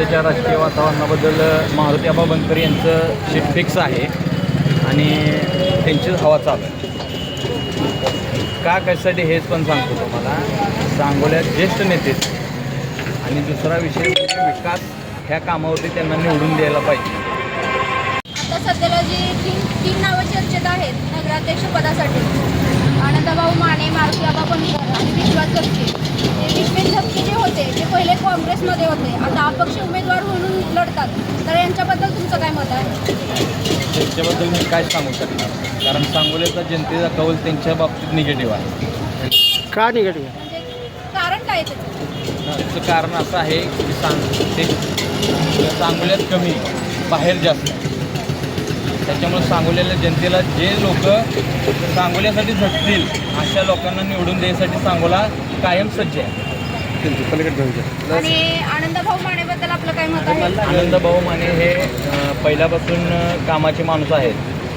सध्याच्या राजकीय वातावरणाबद्दल मारुती आबा बनकर यांचं शिट फिक्स आहे आणि त्यांचीच हवा चालू आहे. का कशासाठी हेच पण सांगतो तुम्हाला. सांगोल्यात ज्येष्ठ नेते आणि दुसरा विषय म्हणजे विकास ह्या कामावरती त्यांना निवडून द्यायला पाहिजे. आता सध्याला जी तीन तीन नावं चर्चेत आहेत नगराध्यक्ष पदासाठी आनंदभाऊ माने मारुती आबा बनकर आणि विश्वास झपके ते विश्वेश झपके जे होते ते पहिले काँग्रेसमध्ये होते. आता अपक्ष उमेदवार म्हणून लढतात. तर यांच्याबद्दल तुमचं काय मत आहे? त्याच्याबद्दल मी काय सांगू शकणार? कारण सांगोल्याचा जनतेचा कौल त्यांच्या बाबतीत निगेटिव्ह आहे. का निगेटिव्ह म्हणजे कारण काय आहे त्याचं? त्याचं कारण असं आहे की सांग ते सांगोल्यात कमी बाहेर जास्त. त्याच्यामुळे सांगोल्याला जनतेला जे लोक सांगोल्यासाठी झटतील अशा लोकांना निवडून द्यायसाठी सांगोला कायम सज्ज आहे. आणि आनंदभाऊ मानेबद्दल आपलं काय मत आहे? आनंद भाऊ माने हे अ, पहिल्यापासून अ, कामाचे माणूस आहेत.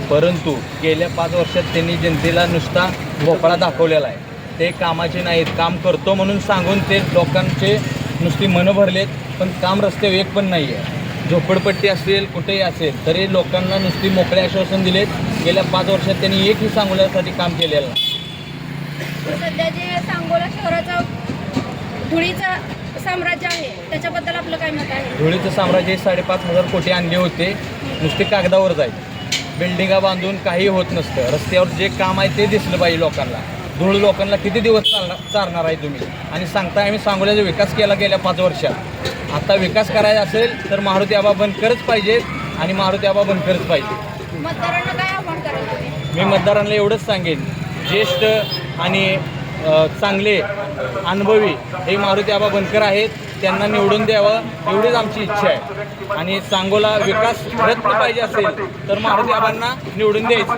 परंतु गेल्या पाच वर्षात त्यांनी जनतेला नुसता भोपळा दाखवलेला आहे. ते कामाचे नाहीत काम करतो म्हणून सांगून ते लोकांचे नुसती मनं भरलेत पण काम रस्ते एक पण नाही आहे झोपडपट्टी असेल कुठेही असेल तरी लोकांना नुसती मोकळे आश्वासन दिलेत. गेल्या पाच वर्षात त्यांनी एकही सांगोल्यासाठी काम केलेलं नाही. सध्या जे धुळीचं साम्राज्य आहे. त्याच्याबद्दल आपलं काय मत आहे? धुळीचं साम्राज्य हे साडेपाच हजार कोटी आणले होते. नुसते कागदावर जायचे बिल्डिंगा बांधून काही होत नसतं. रस्त्यावर जे काम आहे ते दिसलं पाहिजे लोकांना. धूळ लोकांना किती दिवस चालणार चालणार आहे तुम्ही? आणि सांगताय आम्ही सांगोल्याचा विकास केला गेल्या पाच वर्षात. आता विकास करायचा असेल तर मारुती आबा बनकरच पाहिजेत आणि मारुती आबा बनकरच पाहिजे. मतदारांना काय आव्हान मी मतदारांना एवढंच सांगेन. ज्येष्ठ आणि चांगले अनुभवी हे मारुती आबा बनकर आहेत. त्यांना निवडून द्यावं एवढीच आमची इच्छा आहे. आणि सांगोला विकास रत्न पाहिजे असेल तर मारुती आबांना निवडून द्यायचं.